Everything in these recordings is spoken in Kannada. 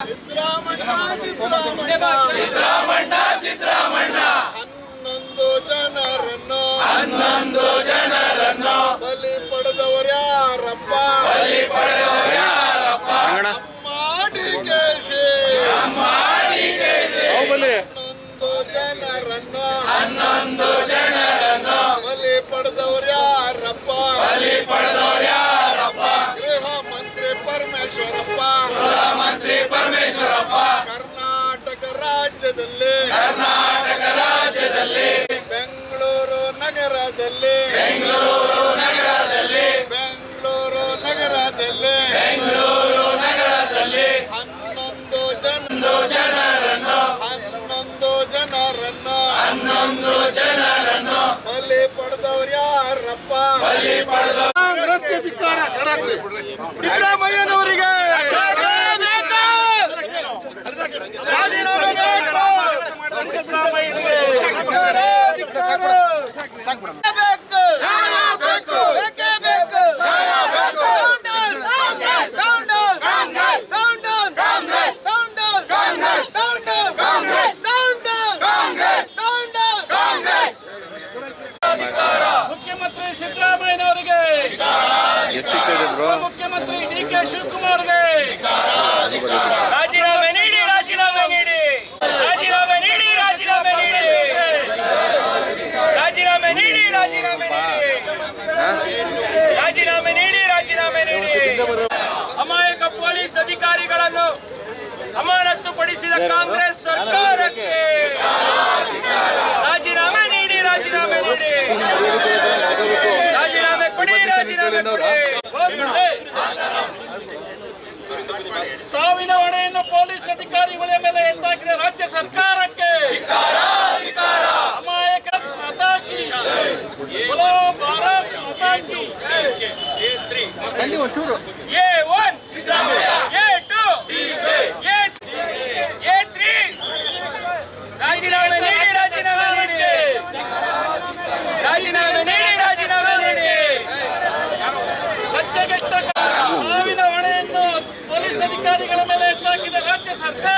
ಸಿದ್ದರಾಮಣ್ಣ ಸಿದ್ದರಾಮಣ್ಣ ಸಿದ್ದರಾಮಣ್ಣ ಹನ್ನೊಂದು ಜನರನ್ನು ಹನ್ನೊಂದು ರಾಜ್ಯದಲ್ಲಿ ಕರ್ನಾಟಕ ರಾಜ್ಯದಲ್ಲಿ ಬೆಂಗಳೂರು ನಗರದಲ್ಲಿ ಬೆಂಗಳೂರು ನಗರದಲ್ಲಿ ಬೆಂಗಳೂರು ನಗರದಲ್ಲಿ ಬೆಂಗಳೂರು ನಗರದಲ್ಲಿ ಹನ್ನೊಂದು ಜನ ಜನರನ್ನು ಹನ್ನೊಂದು ಜನರನ್ನು ಹನ್ನೊಂದು ಜನರನ್ನು ಬಲಿ ಪಡೆದವ್ರು ಯಾರಪ್ಪ? ಬಲಿ ಪಡೆದ ಕಾಂಗ್ರೆಸ್ಗೆ ಧಿಕ್ಕಾರ. ಸಿದ್ದರಾಮಯ್ಯನವರಿಗೆ ರಾಜೀನಾಮೆ ಬೇಕು. ಬೇಕು. ನ್ಯಾಯ ಬೇಕು. ನ್ಯಾಯ ಬೇಕು. ಕಾಂಗ್ರೆಸ್. ಕಾಂಗ್ರೆಸ್. ಕಾಂಗ್ರೆಸ್. ಕಾಂಗ್ರೆಸ್. ಕಾಂಗ್ರೆಸ್. ಮುಖ್ಯಮಂತ್ರಿ ಸಿದ್ದರಾಮಯ್ಯನವರಿಗೆ. ಮುಖ್ಯಮಂತ್ರಿ ಡಿ ಕೆ ಶಿವಕುಮಾರ್ಗೆ. ರಾಜೀನಾಮೆ ನೀಡಿ ರಾಜೀನಾಮೆ ನೀಡಿ ರಾಜೀನಾಮೆ ನೀಡಿ ರಾಜೀನಾಮೆ ನೀಡಿ ರಾಜೀನಾಮೆ ನೀಡಿ ರಾಜೀನಾಮೆ ನೀಡಿ ರಾಜೀನಾಮೆ ನೀಡಿ ಅಮಾಯಕ ಪೊಲೀಸ್ ಅಧಿಕಾರಿಗಳನ್ನು ಅಮಾನತುಪಡಿಸಿದ ಕಾಂಗ್ರೆಸ್ ಸರ್ಕಾರಕ್ಕೆ ರಾಜೀನಾಮೆ ನೀಡಿ ರಾಜೀನಾಮೆ ನೀಡಿ. ರಾಜೀನಾಮೆ ಕೊಡಿ ರಾಜೀನಾಮೆ ಕೊಡಿ. ಸಾವಿನ ಹೊಣೆಯನ್ನು ಪೊಲೀಸ್ ಅಧಿಕಾರಿಗಳ ಮೇಲೆ ಎತ್ತಾಕಿದ ರಾಜ್ಯ ಸರ್ಕಾರಕ್ಕೆ ಅಮಾಯಕ ಭಾರತ್ ಮಾತಾ ಕಿ. ನೀಡಿ ರಾಜೀನಾಮೆ ನೀಡಿ ಸಾವಿನ ಹೊಣೆಯನ್ನು ಪೊಲೀಸ್ ಅಧಿಕಾರಿಗಳ ಮೇಲೆ ಎತ್ತಾಕಿದ ರಾಜ್ಯ ಸರ್ಕಾರಕ್ಕೆ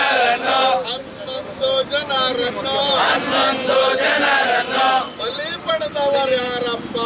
ಜನರನ್ನು ಹನ್ನೊಂದು ಜನರನ್ನು ಬಲಿ ಪಡೆದವರು ಯಾರಪ್ಪ?